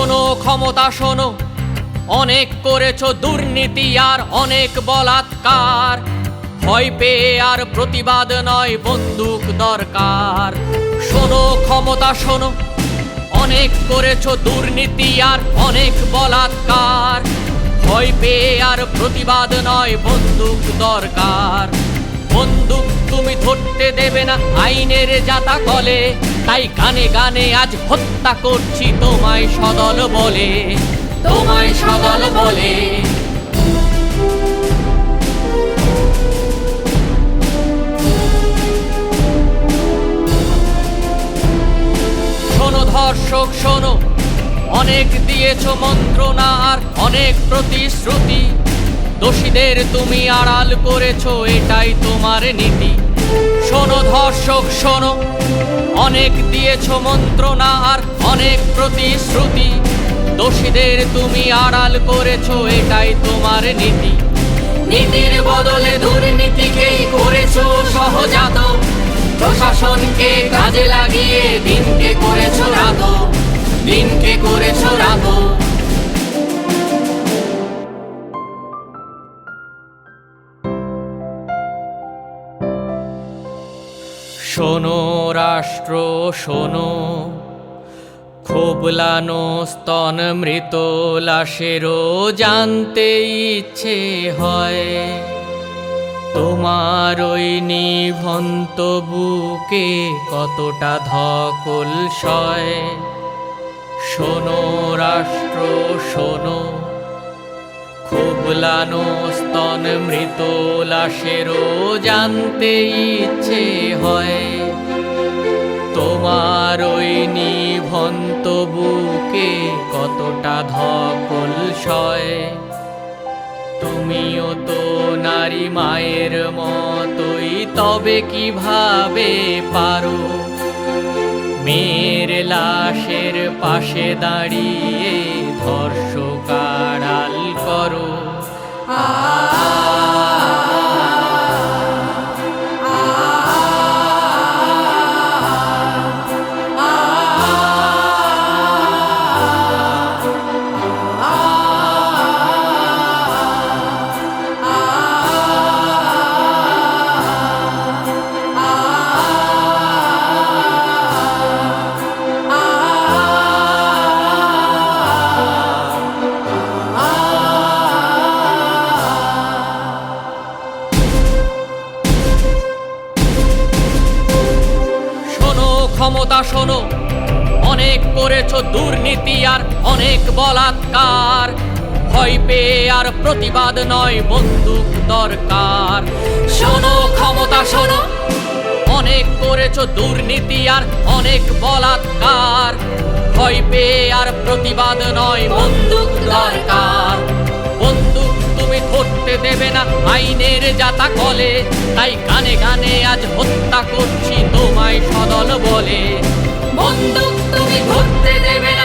শোনো, ক্ষমতা শোনো। অনেক করেছ দুর্নীতি আর অনেক বলাৎকার। ভয় পেয়ে আর প্রতিবাদ নয় বন্দুক দরকার। শোনো, ক্ষমতা শোনো। অনেক করেছ দুর্নীতি আর অনেক বলাৎকার। ভয় পেয়ে আর প্রতিবাদ নয় বন্দুক দরকার। বন্দুক তুমি ধরতে দেবে না আইনের জাতা কলে। তাই গানে গানে আজ হত্যা করছি তোমায় সদল বলে। তোমায় সদল বলে। শোনো ধর্ষক, শোনো। অনেক দিয়েছ মন্ত্রণা আর অনেক প্রতিশ্রুতি। দোষীদের তুমি আড়াল করেছ, এটাই তোমার নীতি। শোনো ধর্ষক, শোনো। অনেক দিয়েছ মন্ত্রণা আর অনেক প্রতিশ্রুতি। দোষীদের তুমি আড়াল করেছ, এটাই তোমার নীতি। নীতির বদলে দুর্নীতিকেই করেছ সহজাত। প্রশাসনকে কাজে লাগিয়ে দিনকে করেছ রাত। শোনো রাষ্ট্র, শোনো। খোবলানো স্তন মৃত লাশেরও জানতে ইচ্ছে হয়। তোমার ওই নিভন্ত বুকে কতটা ধকল সয়। শোনো রাষ্ট্র, শোনো। খুবলানো স্তন মৃত লাশেরও জানতে ইচ্ছে হয়। তোমার ওই নিভন্ত বুকে কতটা ধকল সয়। তুমিও তো নারী মায়ের মতোই, তবে কীভাবে পারো? মেয়ের লাশের পাশে দাঁড়িয়ে ধর্ষক আড়াল করো। শোনো ক্ষমতা শোনো। অনেক করেছ দুর্নীতি আর অনেক বলাৎকার। ভয় পেয়ে আর প্রতিবাদ নয় বন্দুক দরকার। শোনো, ক্ষমতা শোনো। অনেক করেছ দুর্নীতি আর অনেক বলাৎকার। ভয় পেয়ে আর প্রতিবাদ নয় বন্দুক দরকার। বন্দুক তুমি ধরতে দেবে না আইনের জাতা কলে। তাই গানে গানে আজ হত্যা করছি তোমায় সদল বলে। বন্দুক তুমি ধরতে দেবে